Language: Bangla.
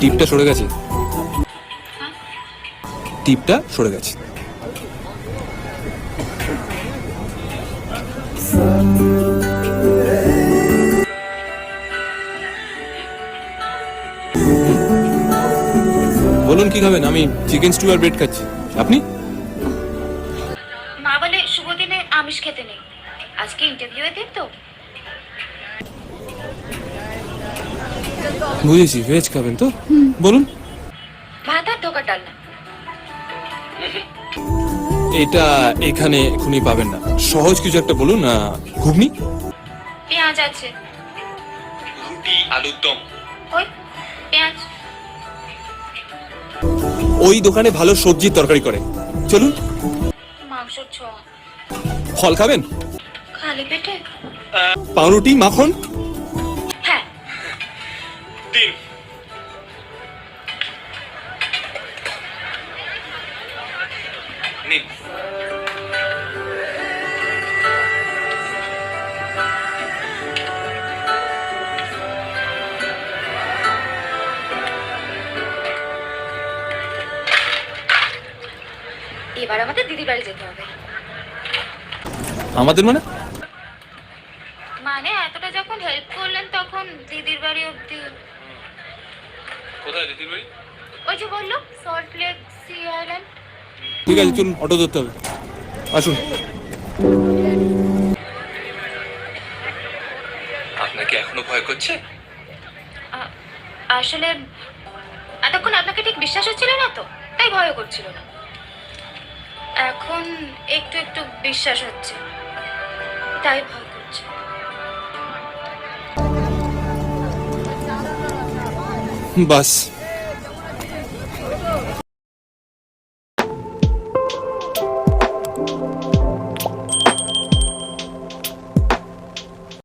টিপটা সরে গেছে। টিপটা সরে গেছে। বলুন কি খাবেন? আমি চিকেন স্টু আর ব্রেড খাচ্ছি। আপনি? মা বলে শুভ দিনে আমিষ খেতে নেই। আজকে ইন্টারভিউ দিন তো? বুঝেছি ভেজ খাবেন তো? বলুন। ভাত ধোকা ডালনা এটা এখানে এখনই পাবেন না। সহজ কিছু একটা বলুন ঘুগনি? পেঁয়াজ আছে। রুটি আলুর দম। ওই পেঁয়াজ। ওই দোকানে ভালো সবজির তরকারি করে। চলুন। মাংসর ফল খাবেন? খালি পেটে? পাউরুটি মাখন? দিন নিন। এবার আমাদের দিদির বাড়ি যেতে হবে। আমাদের মানে? মানে এতটা যখন হেল্প করলেন তখন দিদির বাড়ি অব্দি কোথায় দিদির বাড়ি? ওই যে বলল সল্ট লেক সি আইল্যান্ড ঠিক আছে চলুন অটো ধরতে হবে। আসুন। আপনাকে এখনও ভয় করছে? আসলে এতক্ষণ আপনাকে ঠিক বিশ্বাস হচ্ছিল না তো তাই ভয় করছিল না। এখন একটু একটু বিশ্বাস হচ্ছে। তাই ভয় bus.